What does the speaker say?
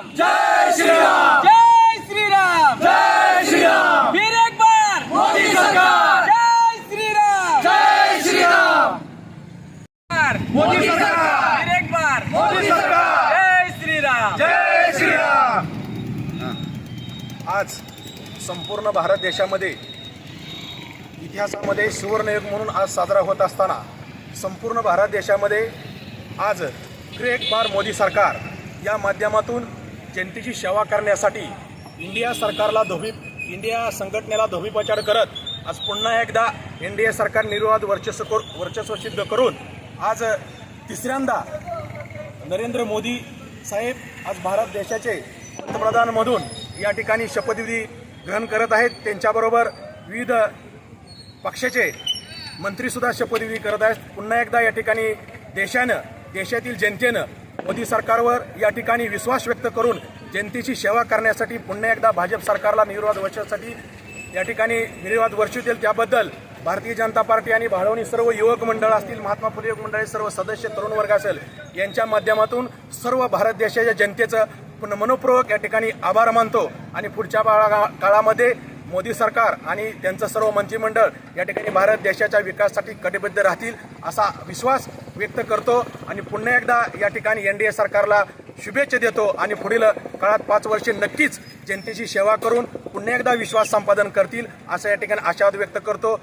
राम जय श्रीराम। जय श्रीराम। जय श्रीराम। फिर एक बार। मोदी सरकार। जय श्रीराम। जय श्रीराम। मोदी सरकार। एक बार। मोदी सरकार। जय जय आज संपूर्ण भारत देशामध्ये इतिहासामध्ये सुवर्णयुग म्हणून आज साजरा होत असताना संपूर्ण भारत देशामध्ये आज क्रेक बार मोदी सरकार या माध्यमातून जनतेची सेवा करण्यासाठी इंडिया सरकारला धोबी इंडिया संघटनेला धोबीपचार करत आज पुन्हा एकदा एन डी ए सरकार निर्वाध वर्चस्व कर वर्चस्व सिद्ध करून आज तिसऱ्यांदा नरेंद्र मोदी साहेब आज भारत देशाचे पंतप्रधानमधून या ठिकाणी शपथविधी ग्रहण करत आहेत. त्यांच्याबरोबर विविध पक्षाचे मंत्रीसुद्धा शपथविधी करत आहेत. पुन्हा एकदा या ठिकाणी देशानं देशातील जनतेनं मोदी सरकारवर या ठिकाणी विश्वास व्यक्त करून जनतेची सेवा करण्यासाठी पुन्हा एकदा भाजप सरकारला निर्वाद वर्षासाठी या ठिकाणी निर्वाद वर्षू देईल. त्याबद्दल भारतीय जनता पार्टी आणि भाळवणी सर्व युवक मंडळ असतील महात्मा फुले युवक मंडळी सर्व सदस्य तरुण वर्ग असेल यांच्या माध्यमातून सर्व भारत देशाच्या जनतेचं पुन्हा मनपूर्वक या ठिकाणी आभार मानतो. आणि पुढच्या काळामध्ये मोदी सरकार आणि त्यांचं सर्व मंत्रिमंडळ या ठिकाणी भारत देशाच्या विकासासाठी कटिबद्ध राहतील असा विश्वास व्यक्त करतो आणि पुन्हा एकदा या ठिकाणी एन डी ए सरकारला शुभेच्छा देतो आणि पुढील काळात पाच वर्षे नक्कीच जनतेची सेवा करून पुन्हा एकदा विश्वास संपादन करतील असं या ठिकाणी आशावाद व्यक्त करतो.